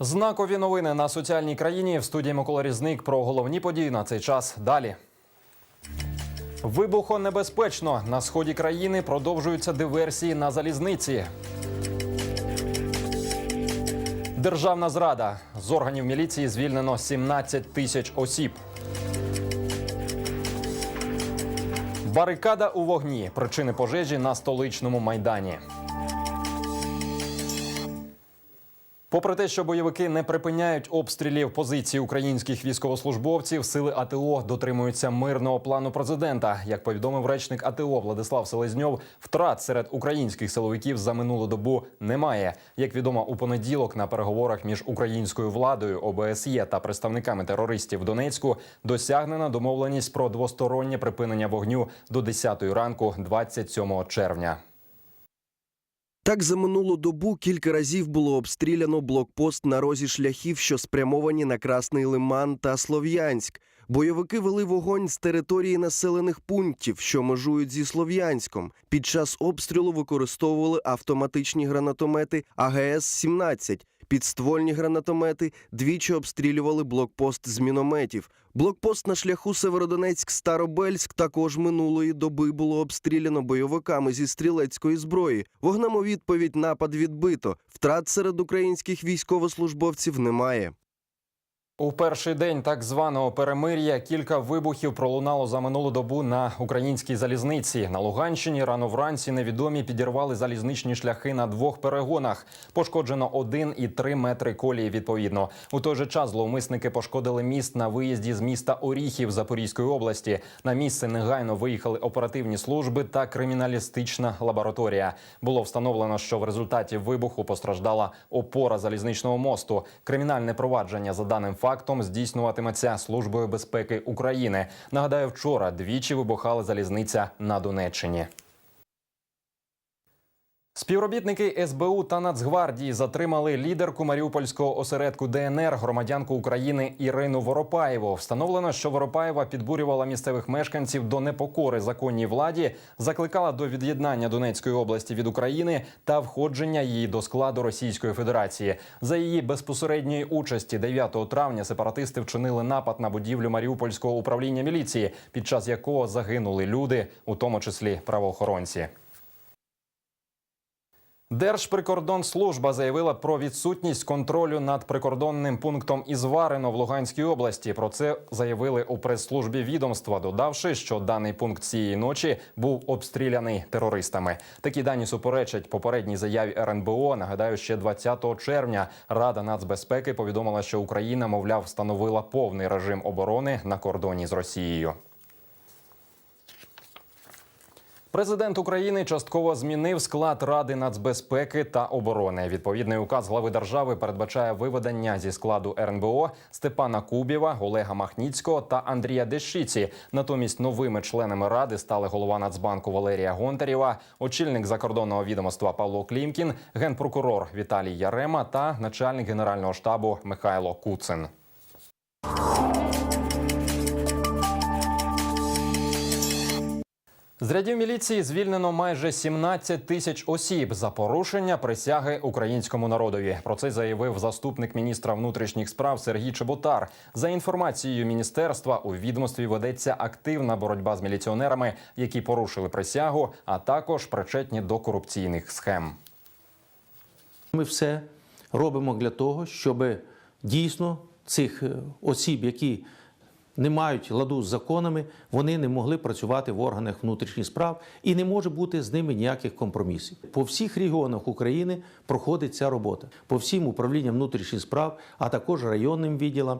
Знакові новини на соціальній країні в студії Микола Різник про головні події на цей час. Далі. Вибухонебезпечно на сході країни продовжуються диверсії на залізниці. Державна зрада з органів міліції звільнено 17 тисяч осіб. Барикада у вогні. Причини пожежі на столичному майдані. Попри те, що бойовики не припиняють обстрілів позицій українських військовослужбовців, сили АТО дотримуються мирного плану президента. Як повідомив речник АТО Владислав Селезньов, втрат серед українських силовиків за минулу добу немає. Як відомо, у понеділок на переговорах між українською владою ОБСЄ та представниками терористів в Донецьку досягнена домовленість про двостороннє припинення вогню до 10 ранку, 27 червня. Так за минулу добу кілька разів було обстріляно блокпост на розі шляхів, що спрямовані на Красний Лиман та Слов'янськ. Бойовики вели вогонь з території населених пунктів, що межують зі Слов'янськом. Під час обстрілу використовували автоматичні гранатомети АГС-17. Підствольні гранатомети двічі обстрілювали блокпост з мінометів. Блокпост на шляху Северодонецьк-Старобельськ також минулої доби було обстріляно бойовиками зі стрілецької зброї. Вогнем у відповідь напад відбито. Втрат серед українських військовослужбовців немає. У перший день так званого перемир'я кілька вибухів пролунало за минулу добу на українській залізниці. На Луганщині рано вранці невідомі підірвали залізничні шляхи на двох перегонах. Пошкоджено один і три метри колії. Відповідно, у той же час зловмисники пошкодили міст на виїзді з міста Оріхів Запорізької області. На місце негайно виїхали оперативні служби та криміналістична лабораторія. Було встановлено, що в результаті вибуху постраждала опора залізничного мосту. Кримінальне провадження за даним фактом здійснюватиметься службою безпеки України. Нагадаю, вчора двічі вибухала залізниця на Донеччині. Співробітники СБУ та Нацгвардії затримали лідерку маріупольського осередку ДНР, громадянку України Ірину Воропаєву. Встановлено, що Воропаєва підбурювала місцевих мешканців до непокори законній владі, закликала до від'єднання Донецької області від України та входження її до складу Російської Федерації. За її безпосередньої участі 9 травня сепаратисти вчинили напад на будівлю Маріупольського управління міліції, під час якого загинули люди, у тому числі правоохоронці. Держприкордонслужба заявила про відсутність контролю над прикордонним пунктом Ізварино в Луганській області. Про це заявили у прес-службі відомства, додавши, що даний пункт цієї ночі був обстріляний терористами. Такі дані суперечать попередній заяві РНБО. Нагадаю, ще 20 червня Рада нацбезпеки повідомила, що Україна, мовляв, встановила повний режим оборони на кордоні з Росією. Президент України частково змінив склад Ради нацбезпеки та оборони. Відповідний указ глави держави передбачає виведення зі складу РНБО Степана Кубєва, Олега Махніцького та Андрія Дещиці. Натомість новими членами ради стали голова Нацбанку Валерія Гонтарєва, очільник закордонного відомства Павло Клімкін, генпрокурор Віталій Ярема та начальник генерального штабу Михайло Куцин. З рядів міліції звільнено майже 17 тисяч осіб за порушення присяги українському народові. Про це заявив заступник міністра внутрішніх справ Сергій Чеботар. За інформацією міністерства, у відомстві ведеться активна боротьба з міліціонерами, які порушили присягу, а також причетні до корупційних схем. Ми все робимо для того, щоб дійсно цих е, осіб, які не мають ладу з законами, вони не могли працювати в органах внутрішніх справ і не може бути з ними ніяких компромісів. По всіх регіонах України проходить ця робота, по всім управлінням внутрішніх справ, а також районним відділам.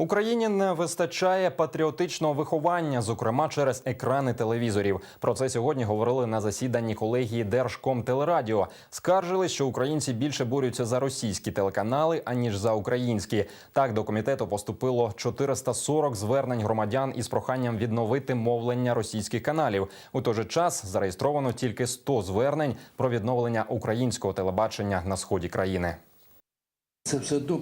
Україні не вистачає патріотичного виховання, зокрема через екрани телевізорів. Про це сьогодні говорили на засіданні колегії Держкомтелерадіо. Скаржили, що українці більше борються за російські телеканали аніж за українські. Так до комітету поступило 440 звернень громадян із проханням відновити мовлення російських каналів. У той же час зареєстровано тільки 100 звернень про відновлення українського телебачення на сході країни. Це все одно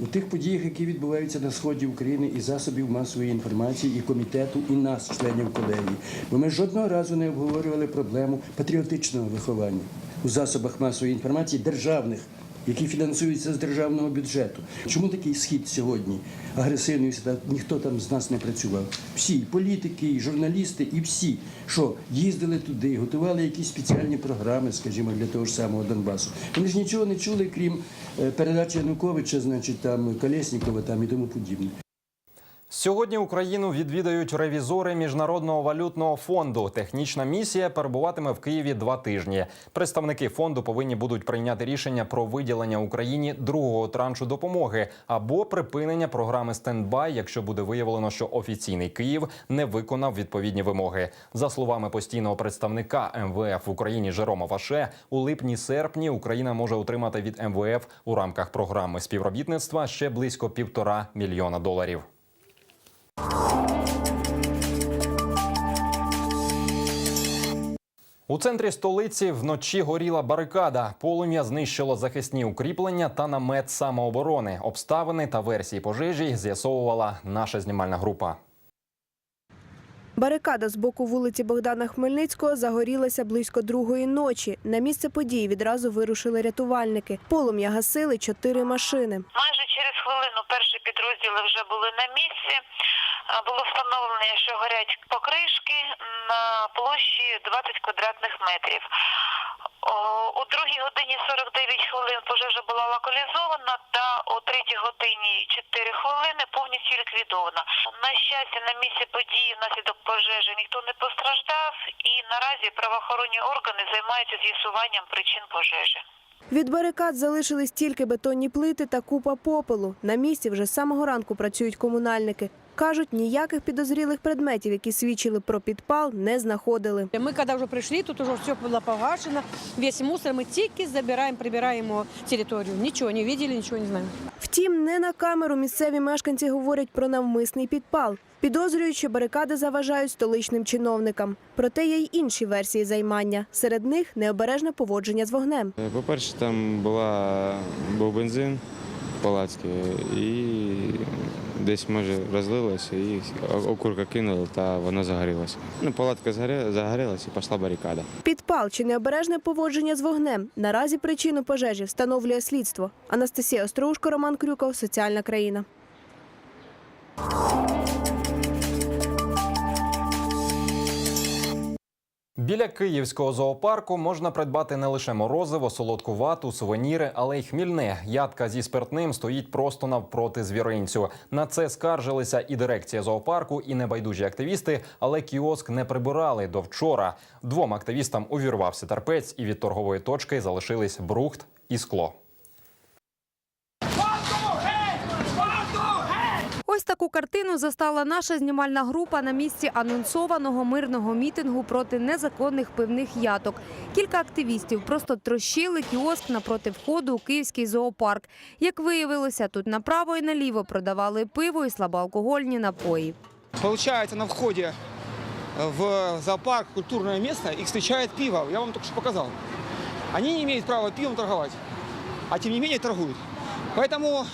у тих подіях, які відбуваються на сході України і засобів масової інформації, і комітету, і нас, членів колегії. Бо ми жодного разу не обговорювали проблему патріотичного виховання у засобах масової інформації державних, які фінансуються з державного бюджету. Чому такий схід сьогодні агресивний? Ніхто там з нас не працював. Всі, і політики, і журналісти, і всі, що їздили туди, готували якісь спеціальні програми, скажімо, для того ж самого Донбасу. Вони ж нічого не чули, крім е, передачі Януковича, значить там Колєснікова там і тому подібне. Сьогодні Україну відвідають ревізори міжнародного валютного фонду. Технічна місія перебуватиме в Києві два тижні. Представники фонду повинні будуть прийняти рішення про виділення Україні другого траншу допомоги або припинення програми стендбай, якщо буде виявлено, що офіційний Київ не виконав відповідні вимоги. За словами постійного представника МВФ в Україні Жерома Ваше, у липні-серпні Україна може отримати від МВФ у рамках програми співробітництва ще близько півтора мільйона доларів. У центрі столиці вночі горіла барикада. Полум'я знищило захисні укріплення та намет самооборони. Обставини та версії пожежі з'ясовувала наша знімальна група. Барикада з боку вулиці Богдана Хмельницького загорілася близько другої ночі. На місце події відразу вирушили рятувальники. Полум'я гасили чотири машини. Майже через хвилину перші підрозділи вже були на місці. Було встановлено, що горять покришки на площі 20 квадратних метрів. У другій годині 49 хвилин пожежа була локалізована та о третій годині 4 хвилини повністю ліквідована. На щастя, на місці події внаслідок пожежі ніхто не постраждав, і наразі правоохоронні органи займаються з'ясуванням причин пожежі. Від барикад залишились тільки бетонні плити та купа попелу. На місці вже з самого ранку працюють комунальники. Кажуть, ніяких підозрілих предметів, які свідчили про підпал, не знаходили. Мы когда уже пришли, тут уже все было погашено, весь мусор мы тільки забираем, прибираем его территорию. Ничего не видели, ничего не знаем. Втім, не на камеру місцеві мешканці говорять про навмисний підпал. Підозрюють, що барикади заважають столичним чиновникам. Проте є й інші версії займання. Серед них необережне поводження з вогнем. Е, По-перше, там була, був бензин в палацці і десь може розлилося і окурка кинули та воно загорілося. Ну, палатка загорілася і пішла барикада. Підпал чи необережне поводження з вогнем. Наразі причину пожежі встановлює слідство. Анастасія Остроушко, Роман Крюков, Соціальна країна. Біля київського зоопарку можна придбати не лише морозиво, солодку вату, сувеніри, але й хмільне. Ядка зі спиртним стоїть просто навпроти звіринцю. На це скаржилися і дирекція зоопарку, і небайдужі активісти, але кіоск не прибирали до вчора. Двом активістам увірвався терпець, і від торгової точки залишились брухт і скло. Ось таку картину застала наша знімальна група на місці анонсованого мирного мітингу проти незаконних пивних яток. Кілька активістів просто трощили кіоск напроти входу у київський зоопарк. Як виявилося, тут направо і наліво продавали пиво і слабоалкогольні напої. Получается, на входе в зоопарк культурное место их встречает пиво. Я вам только что показал. Они не имеют права пивом торговать, а тем не менее торгуют. Поэтому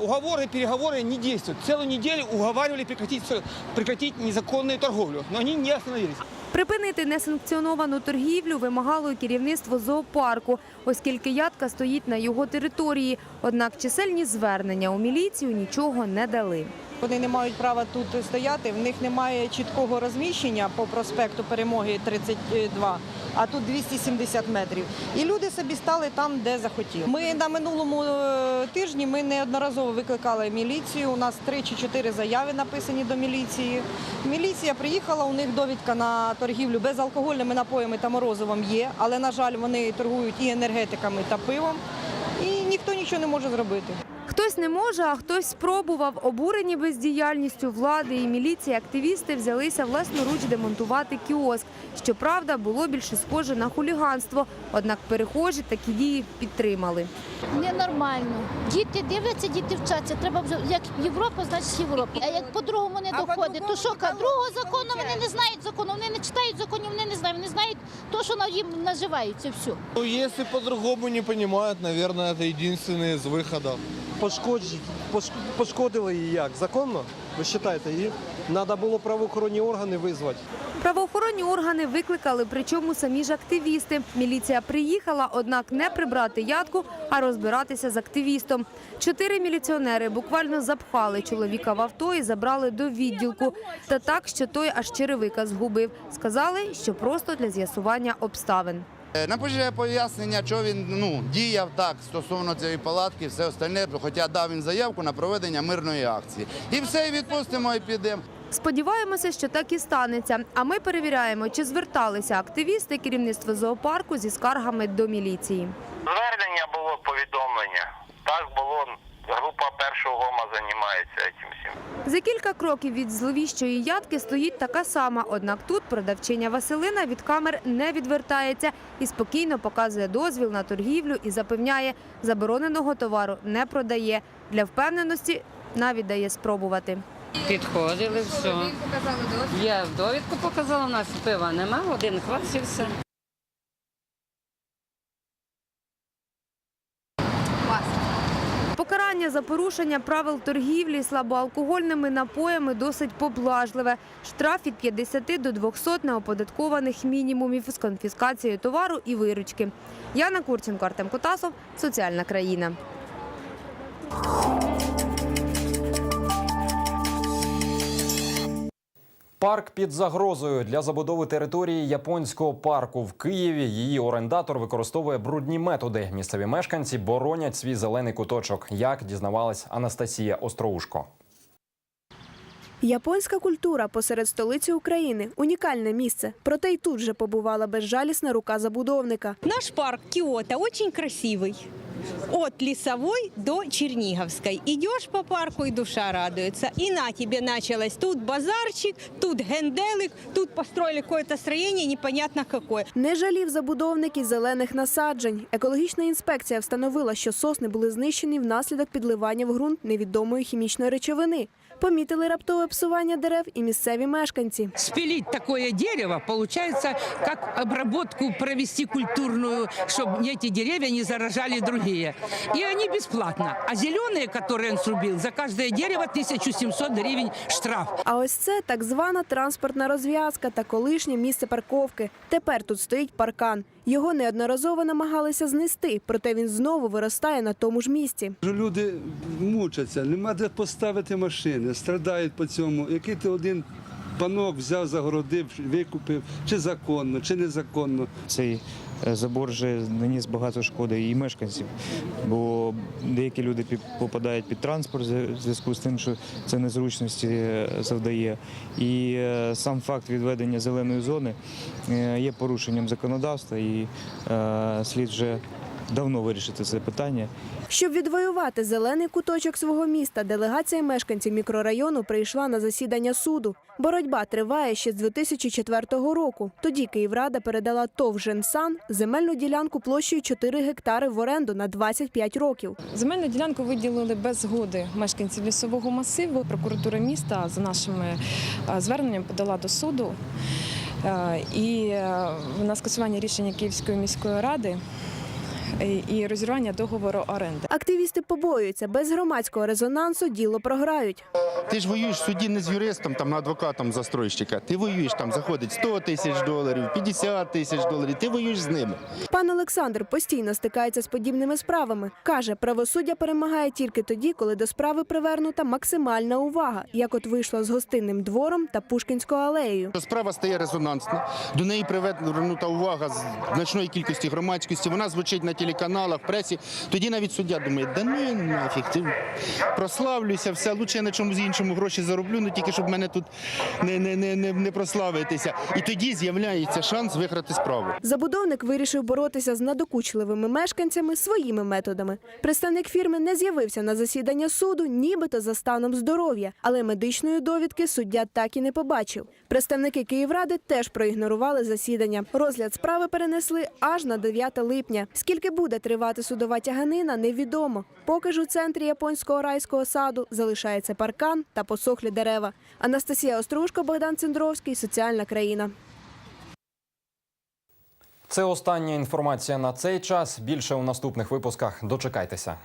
уговоры, переговоры не действуют. Целую неделю уговаривали прекратить, всё- прекратить незаконную торговлю, но они не остановились. Припинити несанкціоновану торгівлю вимагало і керівництво зоопарку, оскільки ядка стоїть на його території. Однак чисельні звернення у міліцію нічого не дали. Вони не мають права тут стояти, в них немає чіткого розміщення по проспекту Перемоги 32, а тут 270 метрів. І люди собі стали там, де захотіли. Ми на минулому е, тижні ми неодноразово викликали міліцію. У нас три чи чотири заяви написані до міліції. Міліція приїхала, у них довідка на торгівлю безалкогольними напоями та морозивом є, але, на жаль, вони торгують і енергетиками та пивом, і ніхто нічого не може зробити. Хтось не може, а хтось спробував. Обурені бездіяльністю влади і міліції активісти взялися власноруч демонтувати кіоск. Щоправда, було більше схоже на хуліганство. Однак перехожі такі дії підтримали. Ненормально. Діти дивляться, діти вчаться. Треба вже як Європа, значить Європа. А як по-другому не доходить, то що ка- другого закону вони не знають закону, вони не читають законів, вони не знають, вони знають то, що на- їм наживаються. Все. Ну, если по-другому не понимают, наверное, это единственный из выходов. Пошкодили її як? Законно? Ви вважаєте, і треба було правоохоронні органи визвати. Правоохоронні органи викликали, причому самі ж активісти. Міліція приїхала, однак не прибрати ядку, а розбиратися з активістом. Чотири міліціонери буквально запхали чоловіка в авто і забрали до відділку. Та так, що той аж черевика згубив. Сказали, що просто для з'ясування обставин. Е, Напише пояснення, що він ну, діяв так стосовно цієї палатки, все остальне, хоча дав він заявку на проведення мирної акції. І все, і відпустимо, і підемо. Сподіваємося, що так і станеться. А ми перевіряємо, чи зверталися активісти керівництво зоопарку зі скаргами до міліції. Звернення було повідомлення. Так було. Група першого займається цим всім. За кілька кроків від зловіщої ядки стоїть така сама. Однак тут продавчиня Василина від камер не відвертається і спокійно показує дозвіл на торгівлю і запевняє, забороненого товару не продає. Для впевненості навіть дає спробувати. Підходили, все. Я довідку показала, у нас пива нема, один квас і все. Покарання за порушення правил торгівлі слабоалкогольними напоями досить поблажливе. Штраф від 50 до 200 неоподаткованих мінімумів з конфіскацією товару і виручки. Яна Курченко, Артем Котасов, Соціальна країна. Парк під загрозою для забудови території японського парку в Києві. Її орендатор використовує брудні методи. Місцеві мешканці боронять свій зелений куточок. Як дізнавалась Анастасія Остроушко. Японська культура посеред столиці України унікальне місце. Проте й тут же побувала безжалісна рука забудовника. Наш парк Киото очень красивый. От Лесовой до Черниговской. Идешь по парку, и душа радуется. И на тебе началось. Тут базарчик, тут генделик, тут построили какое-то строение, непонятно какое. Не жалів забудовник і зелених насаджень. Екологічна інспекція встановила, що сосни були знищені внаслідок підливання в ґрунт невідомої хімічної речовини. Помітили раптове псування дерев і місцеві мешканці. Спилить такое дерево, получается, как обработку провести культурную, чтобы эти деревья не заражали другие. И они бесплатно. А зеленые, которые он срубил, за каждое дерево 1700 гривен штраф. А ось це так звана транспортна розв'язка та колишнє місце парковки. Тепер тут стоїть паркан. Його неодноразово намагалися знести, проте він знову виростає на тому ж місці. Люди мучаться, нема де поставити машини, страдають по цьому. Який ти один панок взяв, загородив, викупив, чи законно, чи незаконно. Цей е, забор вже наніс багато шкоди і мешканців, бо деякі люди попадають під транспорт в зв'язку з тим, що це незручності е, завдає. І е, сам факт відведення зеленої зони є порушенням законодавства і слід вже давно вирішити це питання. Щоб відвоювати зелений куточок свого міста, делегація мешканців мікрорайону прийшла на засідання суду. Боротьба триває ще з 2004 року. Тоді Київрада передала ТОВ «Женсан» земельну ділянку площею 4 гектари в оренду на 25 років. Земельну ділянку виділили без згоди мешканців лісового масиву. Прокуратура міста за нашими е, зверненням подала до суду е, і е, на скасування рішення Київської міської ради і розірвання договору оренди. Активісти побоюються, без громадського резонансу діло програють. Ти ж воюєш в суді не з юристом, там, на адвокатом застройщика. Ти воюєш там, заходить 100 тисяч доларів, 50 тисяч доларів. Ти воюєш з ними. Пан Олександр постійно стикається з подібними справами. Каже, правосуддя перемагає тільки тоді, коли до справи привернута максимальна увага, як от вийшло з гостинним двором та Пушкінською алеєю. Справа стає резонансна. До неї привернута увага з значної кількості громадськості. Вона звучить на телеканалах, пресі. Тоді навіть суддя думає, да ну і нафіг, ти прославлюся, все, лучше я на чомусь іншому гроші зароблю, ну тільки щоб мене тут не, не, не, не, не прославитися. І тоді з'являється шанс виграти справу. Забудовник вирішив боротися з надокучливими мешканцями своїми методами. Представник фірми не з'явився на засідання суду, нібито за станом здоров'я, але медичної довідки суддя так і не побачив. Представники Київради теж проігнорували засідання. Розгляд справи перенесли аж на 9 липня. Скільки буде тривати судова тяганина, невідомо. Поки ж у центрі японського райського саду залишається паркан та посохлі дерева. Анастасія Острушко, Богдан Цендровський, соціальна країна. Це остання інформація на цей час. Більше у наступних випусках. Дочекайтеся.